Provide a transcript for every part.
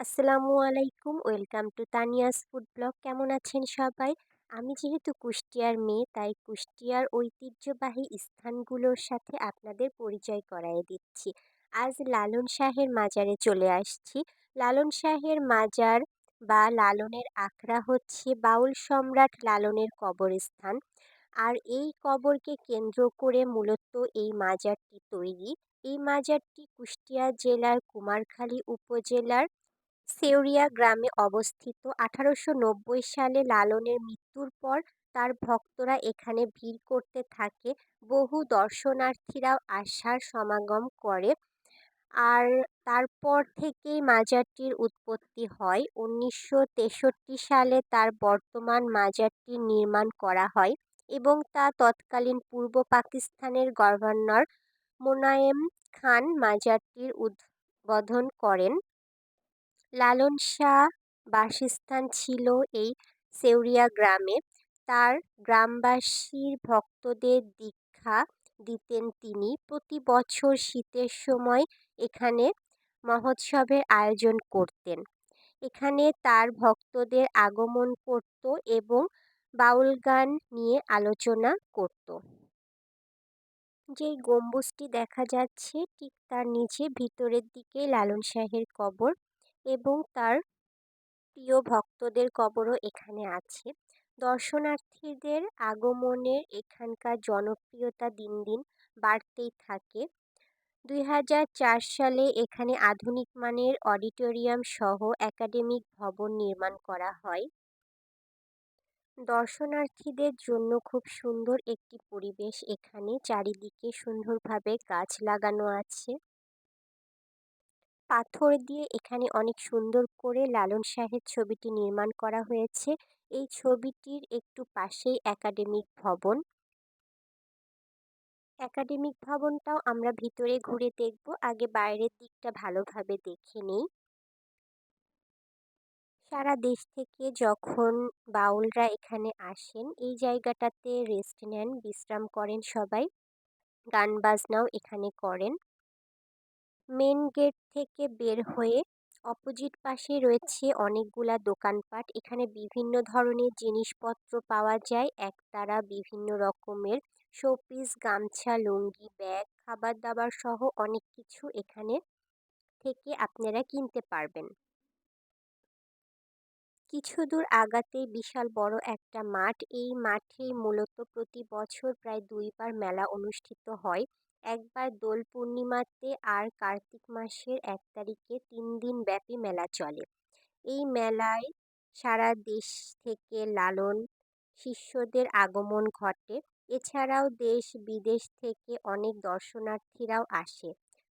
আসসালামু আলাইকুম, welcome to Tania's food blog. কেমন আছেন সবাই? আমি যেহেতু কুষ্টিয়ার মেয়ে, তাই কুষ্টিয়ার ঐতিহ্যবাহী স্থানগুলোর সাথে আপনাদের পরিচয় করায় দিচ্ছি। আজ লালন শাহের মাজারে চলে আসছি। লালন শাহের মাজার বা লালনের আখড়া হচ্ছে বাউল সম্রাট লালনের কবরস্থান। আর এই কবরকে কেন্দ্র করে মূলত এই মাজারটি তৈরি। এই মাজারটি কুষ্টিয়া জেলার কুমারখালী উপজেলার সেউরিয়া গ্রামে অবস্থিত আঠারোশো নব্বই সালে লালনের মৃত্যুর পর তার ভক্তরা এখানে ভিড় করতে থাকে। বহু দর্শনার্থীরাও আসার সমাগম করে। আর তারপর থেকেই মাজারটির উৎপত্তি হয়। উনিশশো তেষট্টি সালে তার বর্তমান মাজারটি নির্মাণ করা হয় এবং তা তৎকালীন পূর্ব পাকিস্তানের গভর্নর মোনায়েম খান মাজারটির উদ্বোধন করেন। লালন শাহ বাসস্থান ছিল এই সেউরিয়া গ্রামে। তার গ্রামবাসীর ভক্তদের দীক্ষা দিতেন তিনি। প্রতি বছর শীতের সময় এখানে মহোৎসবের আয়োজন করতেন। এখানে তার ভক্তদের আগমন করত এবং বাউল গান নিয়ে আলোচনা করত। যেই গম্বুজটি দেখা যাচ্ছে, ঠিক তার নিচে ভিতরের দিকে লালন শাহের কবর। এবং তার প্রিয় ভক্তদের কবরও এখানে আছে। দর্শনার্থীদের আগমনের এখানকার জনপ্রিয়তা দিন দিন বাড়তেই থাকে। দুই হাজার চার সালে এখানে আধুনিক মানের অডিটোরিয়াম সহ একাডেমিক ভবন নির্মাণ করা হয়। দর্শনার্থীদের জন্য খুব সুন্দর একটি পরিবেশ এখানে। চারিদিকে সুন্দরভাবে গাছ লাগানো আছে। পাথর দিয়ে এখানে অনেক সুন্দর করে লালন শাহের ছবিটি নির্মাণ করা হয়েছে। এই ছবিটির একটু পাশেই একাডেমিক ভবন। একাডেমিক ভবনটাও আমরা ভিতরে ঘুরে দেখব, আগে বাইরের দিকটা ভালোভাবে দেখে নিই। সারা দেশ থেকে যখন বাউলরা এখানে আসেন, এই জায়গাটাতে রেস্ট নেন, বিশ্রাম করেন সবাই। গান বাজনাও এখানে করেন। মেন গেট থেকে বের হয়ে অপোজিট পাশে রয়েছে অনেকগুলা দোকানপাট। এখানে বিভিন্ন ধরনের জিনিসপত্র পাওয়া যায়। একতারা বিভিন্ন রকমের শোপিস, গামছা, লুঙ্গি, ব্যাগ খাবার দাবার সহ অনেক কিছু এখানে থেকে আপনারা কিনতে পারবেন। কিছু দূর আগাতেই বিশাল বড় একটা মাঠ। এই মাঠেই মূলত প্রতি বছর প্রায় দুইবার মেলা অনুষ্ঠিত হয়। একবার দোল পূর্ণিমাতে আর কার্তিক মাসের এক তারিখে তিন দিন ব্যাপী মেলা চলে। এই মেলায় সারা দেশ থেকে লালন শিষ্যদের আগমন ঘটে। এছাড়াও দেশ বিদেশ থেকে অনেক দর্শনার্থীরাও আসে।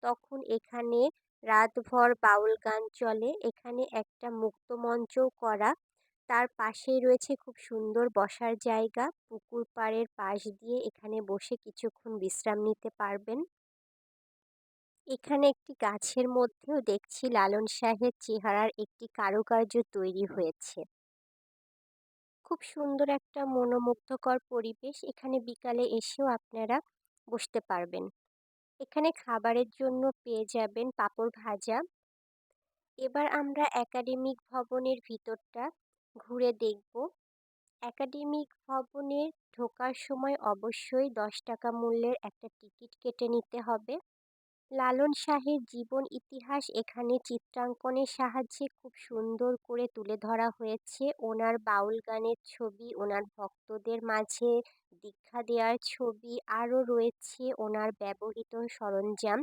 তখন এখানে রাতভর বাউল গান চলে। এখানে একটা মুক্তমঞ্চও করা তার পাশেই রয়েছে খুব সুন্দর বসার জায়গা। পুকুর পাড়ের পাশ দিয়ে এখানে বসে কিছুক্ষণ বিশ্রাম নিতে পারবেন। এখানে একটি গাছের মধ্যেও দেখছি লালন শাহের চেহারার একটি কারুকার্য তৈরি হয়েছে। খুব সুন্দর একটা মনোমুগ্ধকর পরিবেশ এখানে বিকালে এসেও আপনারা বসতে পারবেন। এখানে খাবারের জন্য পেয়ে যাবেন পাঁপড় ভাজা। এবার আমরা একাডেমিক ভবনের ভিতরটা ঘুরে দেখব। একাডেমিক ভবনে ঢোকার সময় অবশ্যই দশ টাকা মূল্যের একটা টিকিট কেটে নিতে হবে। লালন শাহের জীবন ইতিহাস এখানে চিত্রাঙ্কনের সাহায্যে খুব সুন্দর করে তুলে ধরা হয়েছে। ওনার বাউল গানের ছবি, ওনার ভক্তদের মাঝে দীক্ষা দেওয়ার ছবি আরও রয়েছে ওনার ব্যবহৃত সরঞ্জাম।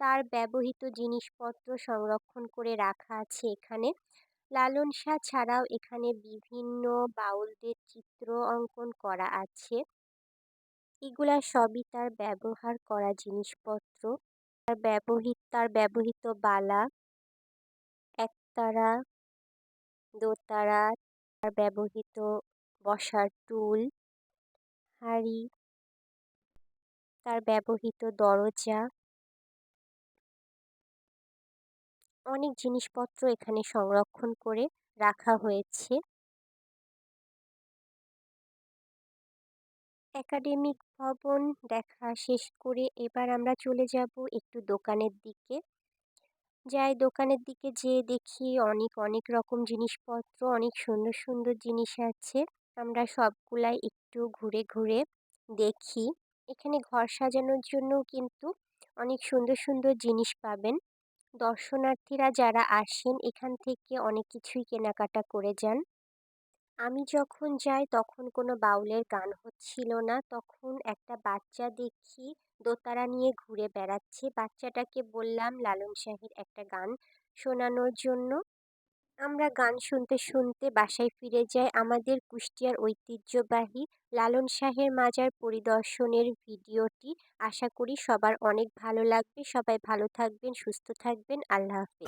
তার ব্যবহৃত জিনিসপত্র সংরক্ষণ করে রাখা আছে এখানে। লালন শাহ ছাড়াও এখানে বিভিন্ন বাউলদের চিত্র অঙ্কন করা আছে। এগুলা সবই তার ব্যবহার করা জিনিসপত্র। তার ব্যবহৃত তার ব্যবহৃত বালা, একতারা, দোতারা, তার ব্যবহৃত বসার টুল, হাঁড়ি, তার ব্যবহৃত দরজা। অনেক জিনিসপত্র এখানে সংরক্ষণ করে রাখা হয়েছে। একাডেমিক ভবন দেখা শেষ করে এবার আমরা চলে যাব একটু দোকানের দিকে। যাই দোকানের দিকে যেয়ে দেখি অনেক অনেক রকম জিনিসপত্র, অনেক সুন্দর সুন্দর জিনিস আছে। আমরা সবগুলাই একটু ঘুরে ঘুরে দেখি। এখানে ঘর সাজানোর জন্যও কিন্তু অনেক সুন্দর সুন্দর জিনিস পাবেন। দর্শনার্থীরা যারা আসেন, এখান থেকে অনেক কিছুই কেনাকাটা করে যান। আমি যখন যাই, তখন কোনো বাউলের গান হচ্ছিল না। তখন একটা বাচ্চা দেখি দোতারা নিয়ে ঘুরে বেড়াচ্ছে। বাচ্চাটাকে বললাম, লালন শাহের একটা গান শোনানোর জন্য। আমরা গান শুনতে শুনতে বাসায় ফিরে যাই আমাদের কুষ্টিয়ার ঐতিহ্যবাহী লালন শাহের মাজার পরিদর্শনের ভিডিওটি। আশা করি সবার অনেক ভালো লাগবে। সবাই ভালো থাকবেন, সুস্থ থাকবেন। আল্লাহ হাফিজ।